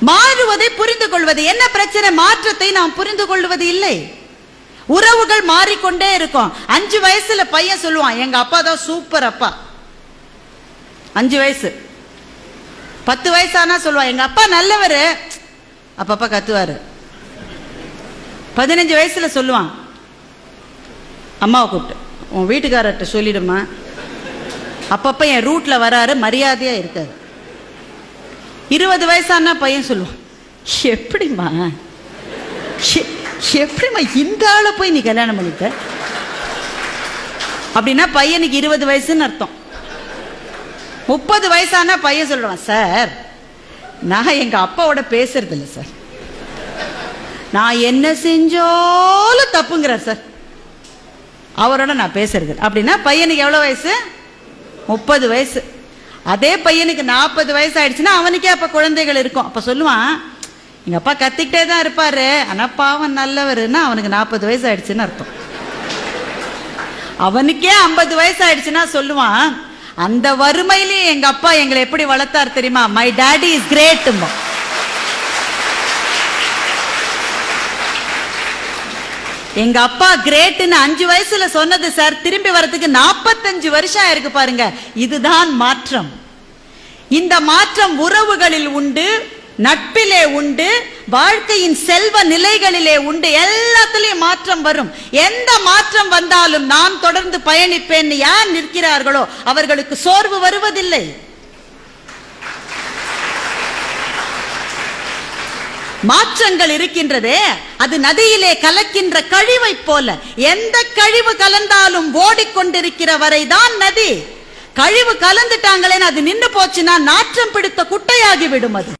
மாறுவதை புரிந்து கொள்வது என்ன பிரச்சனை? மாற்றத்தை நாம் புரிந்து கொள்வது இல்லை. உறவுகள் மாறிக்கொண்டே இருக்கும். அஞ்சு வயசுல பையன் சொல்லுவான் எங்க அப்பா தான் சூப்பர் அப்பா. அஞ்சு வயசு. பத்து வயசானா சொல்லுவான் எங்க அப்பா நல்லவர். அப்பப்பா கத்துவாரு. பதினஞ்சு வயசுல சொல்லுவான் அம்மாவை கூப்பிட்டு உன் வீட்டுக்காரர்கிட்ட சொல்லிடுமா அப்பப்ப என் ரூட்ல வராரு மரியாதையா இருக்காரு. இருபது வயசானா பையன் சொல்லுவான் எப்படிம்மா? எ- எப்படிம்மா இந்த ஆளை போய் நீ கல்யாணம் பண்ணிட்ட? அப்படின்னா பையனுக்கு இருபது வயசுன்னு அர்த்தம். முப்பது வயசானா பையன் சொல்லுவான் சார் நான் எங்க அப்பாவோட பேசுறது இல்லை சார். நான் என்ன செஞ்சாலும் தப்புங்கிறார் சார். அவரோட நான் பேசுறது. அப்படின்னா பையனுக்கு எவ்வளவு வயசு? முப்பது வயசு. அதே பையனுக்கு நாற்பது வயசு ஆயிடுச்சுன்னா அவனுக்கே அப்ப குழந்தைகள் இருக்கும். அப்ப சொல்லுவான் எங்க அப்பா கத்திக்கிட்டே தான் இருப்பாரு. ஆனா பாவம் நல்லவருன்னா அவனுக்கு நாற்பது வயசு ஆயிடுச்சுன்னு அர்த்தம். அவனுக்கே ஐம்பது வயசு ஆயிடுச்சுன்னா சொல்லுவான் அந்த வறுமையிலேயே எங்க அப்பா எங்களை எப்படி வளர்த்தார் தெரியுமா? மை டாடி இஸ் கிரேட் எங்க அப்பா கிரேட்னு அஞ்சு வயசுல சொன்னது சார் திரும்பி வரதுக்கு நாற்பத்தஞ்சு வருஷம் ஆயிருக்கு பாருங்க. இதுதான் மாற்றம். இந்த மாற்றம் உறவுகளில் உண்டு நட்பிலே உண்டு வாழ்க்கையின் செல்வ நிலைகளிலே உண்டு. எல்லாத்துலயும் மாற்றம் வரும். எந்த மாற்றம் வந்தாலும் நான் தொடர்ந்து பயணிப்பேன் யார் நிற்கிறார்களோ அவர்களுக்கு சோர்வு வருவதில்லை. மாற்றங்கள் இருக்கின்றதே. அது நதியிலே கலக்கின்ற கழிவை போல. எந்த கழிவு கலந்தாலும் ஓடிக்கொண்டிருக்கிற வரைதான் நதி. கழிவு கலந்துட்டாங்களேன்னு அது நின்னு போச்சுன்னா நாற்றம் பிடித்த குட்டையாகி விடும் அது.